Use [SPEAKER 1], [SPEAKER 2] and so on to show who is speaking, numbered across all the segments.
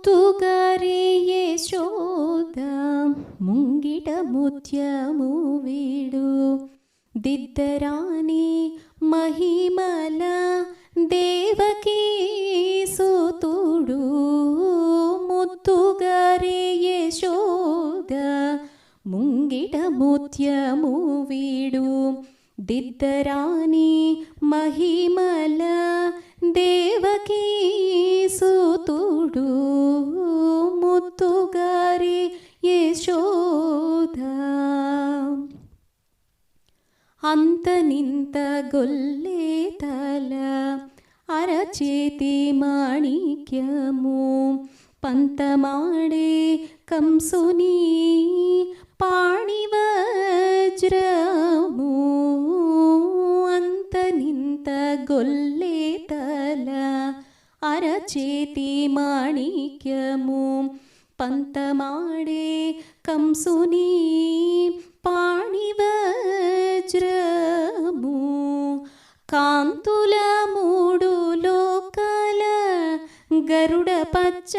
[SPEAKER 1] ముత్తుగారి శోద ముంగిట ముత్యము వీడు. దిద్దరాని మహిమల దేవకీ సూతుడు. ముత్తుగారి శోద ముంగిట ముత్యము వీడు. దిద్దరాని మహిమల దేవకీ సుతుడు ముత్తుగారి యశోద. అంత నింత గొల్లే తల అరచేతి మాణిక్యము పంతమాడే కంసుని పాణివజ్రము అంత నింత గొల్లే తల అరచేతి మాణిక్యము పంతమాడే కంసుని పాణివజ్రము కాంతుల మూడు లోకాల గరుడ పచ్చ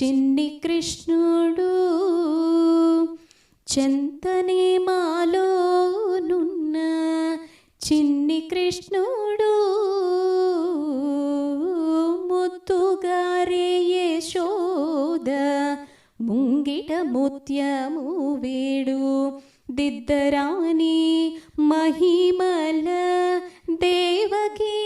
[SPEAKER 1] చిన్ని కృష్ణుడు చింతని మాలోనున్న చిన్ని కృష్ణుడు ముత్తుగారే యశోద ముంగిట ముత్యము వేడు దిద్దరాని మహిమల దేవకీ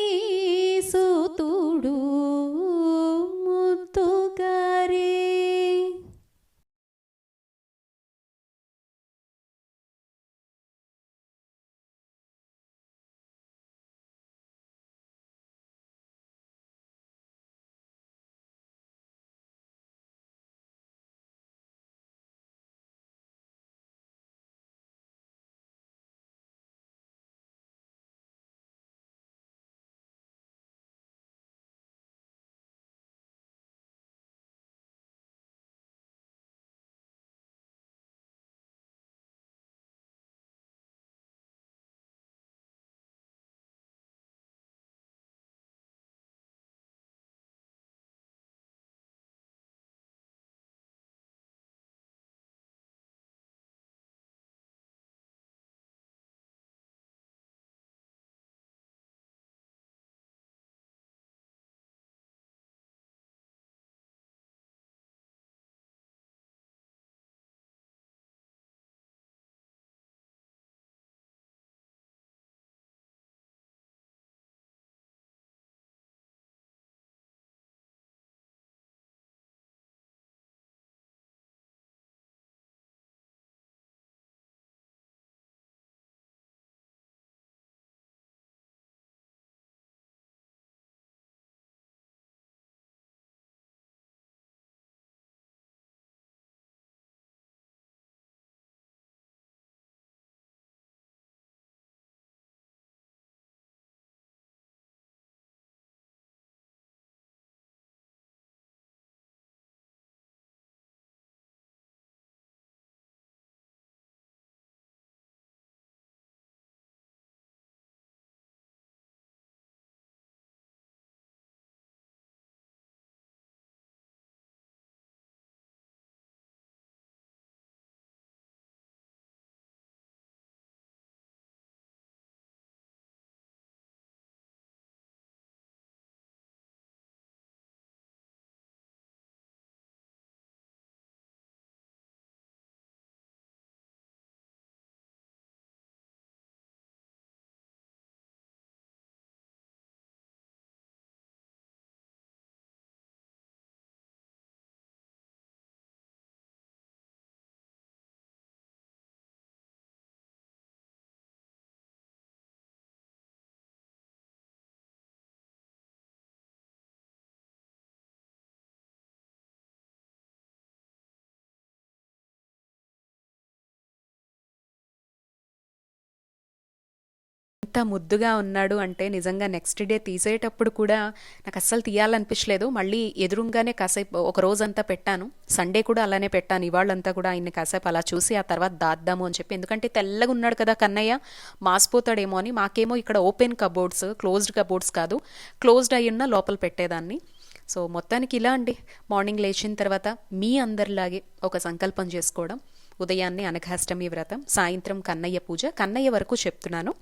[SPEAKER 2] ఎంత ముద్దుగా ఉన్నాడు అంటే నిజంగా నెక్స్ట్ డే తీసేటప్పుడు కూడా నాకు అస్సలు తీయాలనిపించలేదు. మళ్ళీ ఎదురుగానే కాసేపు ఒక రోజంతా పెట్టాను. సండే కూడా అలానే పెట్టాను. ఇవాళ్ళంతా కూడా ఆయన్ని కాసేపు అలా చూసి ఆ తర్వాత దాద్దాము అని చెప్పి. ఎందుకంటే తెల్లగా ఉన్నాడు కదా కన్నయ్య. మాసిపోతాడేమో అని. మాకేమో ఇక్కడ ఓపెన్ కబోర్డ్స్ క్లోజ్డ్ కబోర్డ్స్ కాదు. క్లోజ్డ్ అయ్యున్న ఉన్న లోపల పెట్టేదాన్ని. సో మొత్తానికి ఇలా అండి. మార్నింగ్ లేచిన తర్వాత మీ అందరిలాగే ఒక సంకల్పం చేసుకోవడం. ఉదయాన్నే అనఘాష్టమి వ్రతం సాయంత్రం కన్నయ్య పూజ. కన్నయ్య వరకు చెప్తున్నాను.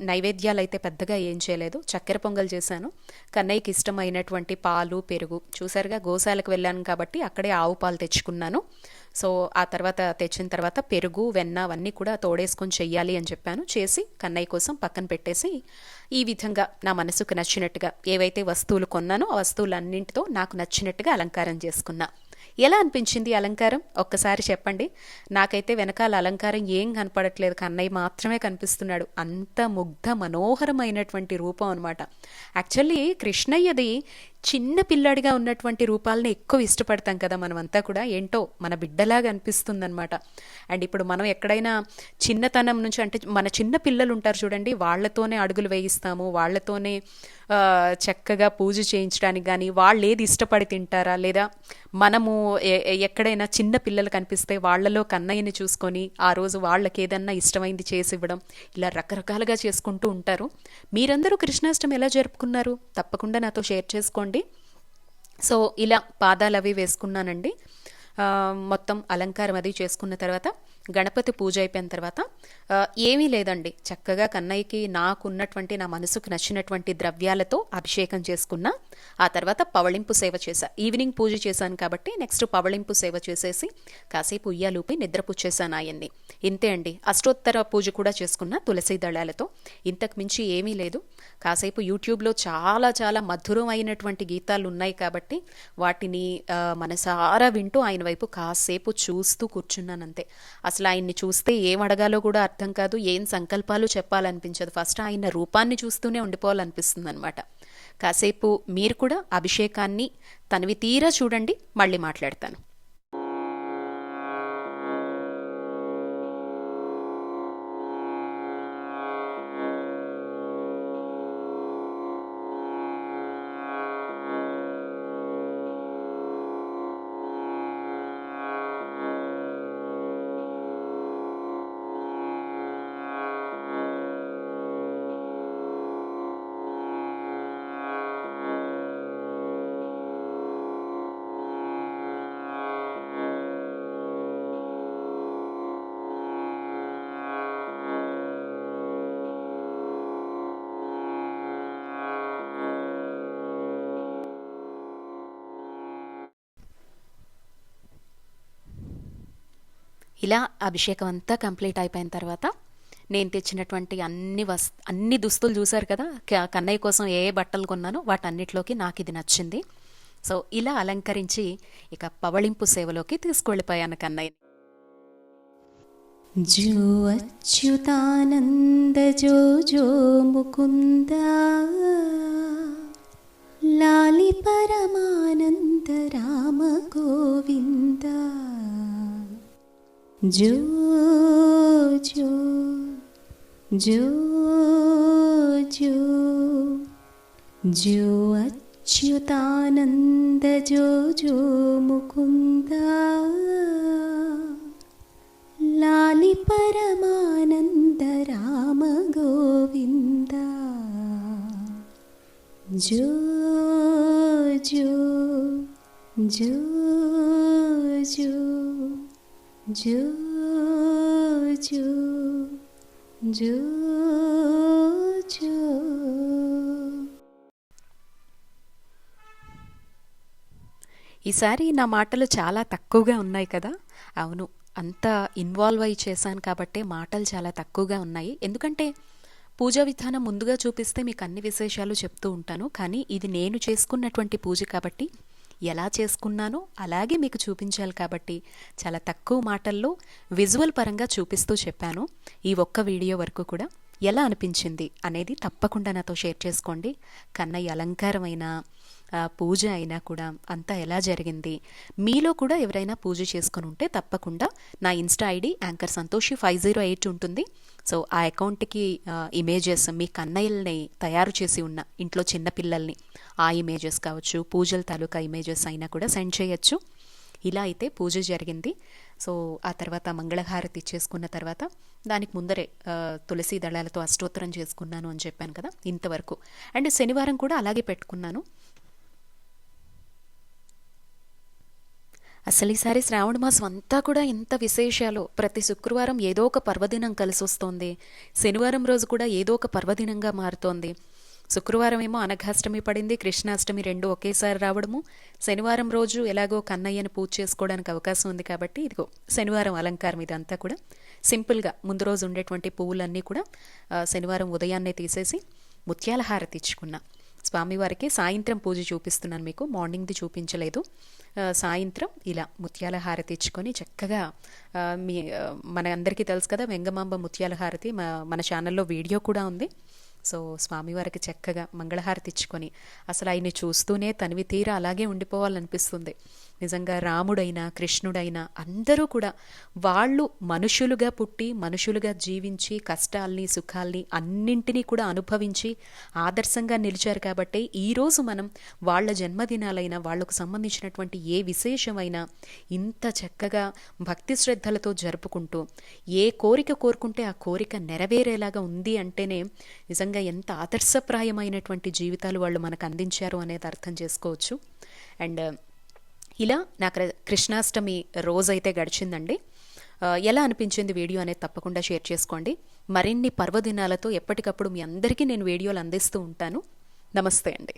[SPEAKER 2] నైవేద్యాలు అయితే పెద్దగా ఏం చేయలేదు. చక్కెర పొంగల్ చేశాను. కన్నయ్యకి ఇష్టమైనటువంటి పాలు పెరుగు. చూసారుగా గోశాలకు వెళ్ళాను కాబట్టి అక్కడే ఆవు పాలు తెచ్చుకున్నాను. సో ఆ తర్వాత తెచ్చిన తర్వాత పెరుగు వెన్న అవన్నీ కూడా తోడేసుకొని చెయ్యాలి అని చెప్పాను. చేసి కన్నయ్య కోసం పక్కన పెట్టేసి ఈ విధంగా నా మనసుకు నచ్చినట్టుగా ఏవైతే వస్తువులు కొన్నానో ఆ వస్తువులన్నింటితో నాకు నచ్చినట్టుగా అలంకారం చేసుకున్నా. ఎలా అనిపించింది అలంకారం? ఒక్కసారి చెప్పండి. నాకైతే వెనకాల అలంకారం ఏం కనపడట్లేదు. కన్నయ్య మాత్రమే కనిపిస్తున్నాడు. అంత ముగ్ధ మనోహరమైనటువంటి రూపం అనమాట యాక్చువల్లీ కృష్ణయ్యది చిన్న పిల్లాడిగా ఉన్నటువంటి రూపాలని ఎక్కువ ఇష్టపడతాం కదా మనమంతా కూడా. ఏంటో మన బిడ్డలాగా అనిపిస్తుంది అనమాట అండ్ ఇప్పుడు మనం ఎక్కడైనా చిన్నతనం నుంచి అంటే మన చిన్న పిల్లలు ఉంటారు చూడండి వాళ్ళతోనే అడుగులు వేయిస్తాము వాళ్ళతోనే చక్కగా పూజ చేయించడానికి కానీ వాళ్ళు ఏది ఇష్టపడి తింటారా? లేదా మనము ఎ- ఎక్కడైనా చిన్న పిల్లలు కనిపిస్తే వాళ్ళలో కన్నయ్యని చూసుకొని ఆ రోజు వాళ్ళకి ఏదన్నా ఇష్టమైంది చేసి ఇవ్వడం ఇలా రకరకాలుగా చేసుకుంటూ ఉంటారు. మీరందరూ కృష్ణాష్టమి ఎలా జరుపుకున్నారు? తప్పకుండా నాతో షేర్ చేసుకోండి. సో ఇలా పాదాలు అవి వేసుకున్నానండి. మొత్తం అలంకారం అది చేసుకున్న తర్వాత గణపతి పూజ అయిపోయిన తర్వాత ఏమీ లేదండి. చక్కగా కన్నయ్యకి నాకున్నటువంటి నా మనసుకు నచ్చినటువంటి ద్రవ్యాలతో అభిషేకం చేసుకున్నా ఆ తర్వాత పవళింపు సేవ చేశా. ఈవినింగ్ పూజ చేశాను కాబట్టి నెక్స్ట్ పవళింపు సేవ చేసేసి కాసేపు ఉయ్యాలూపి నిద్రపుచ్చేశాను ఆయన్ని. ఇంతే అండి. అష్టోత్తర పూజ కూడా చేసుకున్నా తులసి దళాలతో. ఇంతకు మించి ఏమీ లేదు. కాసేపు యూట్యూబ్లో చాలా చాలా మధురమైనటువంటి గీతాలు ఉన్నాయి కాబట్టి వాటిని మనసారా వింటూ ఆయన వైపు కాసేపు చూస్తూ కూర్చున్నానంతే. అసలు ఆయన్ని చూస్తే ఏం అడగాలో కూడా అర్థం కాదు ఏం సంకల్పాలు చెప్పాలనిపించదు. ఫస్ట్ ఆయన రూపాన్ని చూస్తూనే ఉండిపోవాలనిపిస్తుంది అనమాట కాసేపు మీరు కూడా అభిషేకాన్ని తనవి తీరా చూడండి మళ్ళీ మాట్లాడతాను. ఇలా అభిషేకం అంతా కంప్లీట్ అయిపోయిన తర్వాత నేను తెచ్చినటువంటి అన్ని వస్ అన్ని దుస్తులు చూశారు కదా కన్నయ్య కోసం ఏ బట్టలు కొన్నానో వాటన్నిటిలోకి నాకు ఇది నచ్చింది. సో ఇలా అలంకరించి ఇక పవళింపు సేవలోకి తీసుకువెళ్ళిపోయాను కన్నయ్య
[SPEAKER 1] జో అచ్యుతానంద జో జో ముకుందా जो जो जो जो जो अच्युतानन्द जो मुकुन्द लालि परमानन्द राम गोविन्द जो जो जो जो జూ జూ జూ జూ.
[SPEAKER 2] ఈసారి నా మాటలు చాలా తక్కువగా ఉన్నాయి కదా? అవును అంత ఇన్వాల్వ్ అయి చేశాను కాబట్టే మాటలు చాలా తక్కువగా ఉన్నాయి. ఎందుకంటే పూజా విధానం ముందుగా చూపిస్తే మీకు అన్ని విశేషాలు చెప్తూ ఉంటాను. కానీ ఇది నేను చేసుకున్నటువంటి పూజ కాబట్టి ఎలా చేసుకున్నానో అలాగే మీకు చూపించాలి కాబట్టి చాలా తక్కువ మాటల్లో విజువల్ పరంగా చూపిస్తూ చెప్పాను. ఈ ఒక్క వీడియో వరకు కూడా ఎలా అనిపించింది అనేది తప్పకుండా నాతో షేర్ చేసుకోండి. కన్నయ్య అలంకారమైన పూజ అయినా కూడా అంతా ఎలా జరిగింది? మీలో కూడా ఎవరైనా పూజ చేసుకొని ఉంటే తప్పకుండా నా Insta ID anchor Santhoshi five zero eight ఉంటుంది. సో ఆ అకౌంట్కి ఇమేజెస్ మీ కన్నయ్యల్ని తయారు చేసి ఉన్న ఇంట్లో చిన్నపిల్లల్ని ఆ ఇమేజెస్ కావచ్చు పూజల తాలూకా ఇమేజెస్ అయినా కూడా సెండ్ చేయొచ్చు. ఇలా అయితే పూజ జరిగింది. సో ఆ తర్వాత మంగళహారతి ఇచ్చేసుకున్న తర్వాత దానికి ముందరే తులసి దళాలతో అష్టోత్తరం చేసుకున్నాను అని చెప్పాను కదా ఇంతవరకు. అండ్ శనివారం కూడా అలాగే పెట్టుకున్నాను. అసలు ఈసారి శ్రావణ మాసం అంతా కూడా ఎంత విశేషాలు. ప్రతి శుక్రవారం ఏదో ఒక పర్వదినం కలిసి వస్తోంది శనివారం రోజు కూడా ఏదో ఒక పర్వదినంగా మారుతోంది. శుక్రవారం ఏమో అనఘాష్టమి పడింది కృష్ణాష్టమి రెండు ఒకేసారి రావడము. శనివారం రోజు ఎలాగో కన్నయ్యను పూజ చేసుకోవడానికి అవకాశం ఉంది కాబట్టి ఇదిగో శనివారం అలంకారం ఇదంతా కూడా. సింపుల్గా ముందు రోజు ఉండేటువంటి పువ్వులన్నీ కూడా శనివారం ఉదయాన్నే తీసేసి ముత్యాల హారతి ఇచ్చుకున్నా స్వామివారికి సాయంత్రం పూజ చూపిస్తున్నాను మీకు. మార్నింగ్ది చూపించలేదు. సాయంత్రం ఇలా ముత్యాల హారతి ఇచ్చుకొని చక్కగా మీ మన అందరికీ తెలుసు కదా వెంగమాంబ ముత్యాల హారతి మన ఛానల్లో వీడియో కూడా ఉంది. సో స్వామివారికి చక్కగా మంగళహారతి ఇచ్చుకొని అసలు ఆయన్ని చూస్తూనే తనివి తీర అలాగే ఉండిపోవాలనిపిస్తుంది. నిజంగా రాముడైనా కృష్ణుడైనా అందరూ కూడా వాళ్ళు మనుషులుగా పుట్టి మనుషులుగా జీవించి కష్టాల్ని సుఖాల్ని అన్నింటినీ కూడా అనుభవించి ఆదర్శంగా నిలిచారు కాబట్టి ఈరోజు మనం వాళ్ళ జన్మదినాలైనా వాళ్ళకు సంబంధించినటువంటి ఏ విశేషమైనా ఇంత చక్కగా భక్తి శ్రద్ధలతో జరుపుకుంటూ ఏ కోరిక కోరుకుంటే ఆ కోరిక నెరవేరేలాగా ఉంది అంటేనే నిజంగా ఎంత ఆదర్శప్రాయమైనటువంటి జీవితాలు వాళ్ళు మనకు అందించారు అనేది అర్థం చేసుకోవచ్చు. అండ్ ఇలా నాకు కృష్ణాష్టమి రోజైతే గడిచిందండి. ఎలా అనిపించింది వీడియో అనేది తప్పకుండా షేర్ చేసుకోండి. మరిన్ని పర్వదినాలతో ఎప్పటికప్పుడు మీ అందరికీ నేను వీడియోలు అందిస్తూ ఉంటాను. నమస్తే అండి.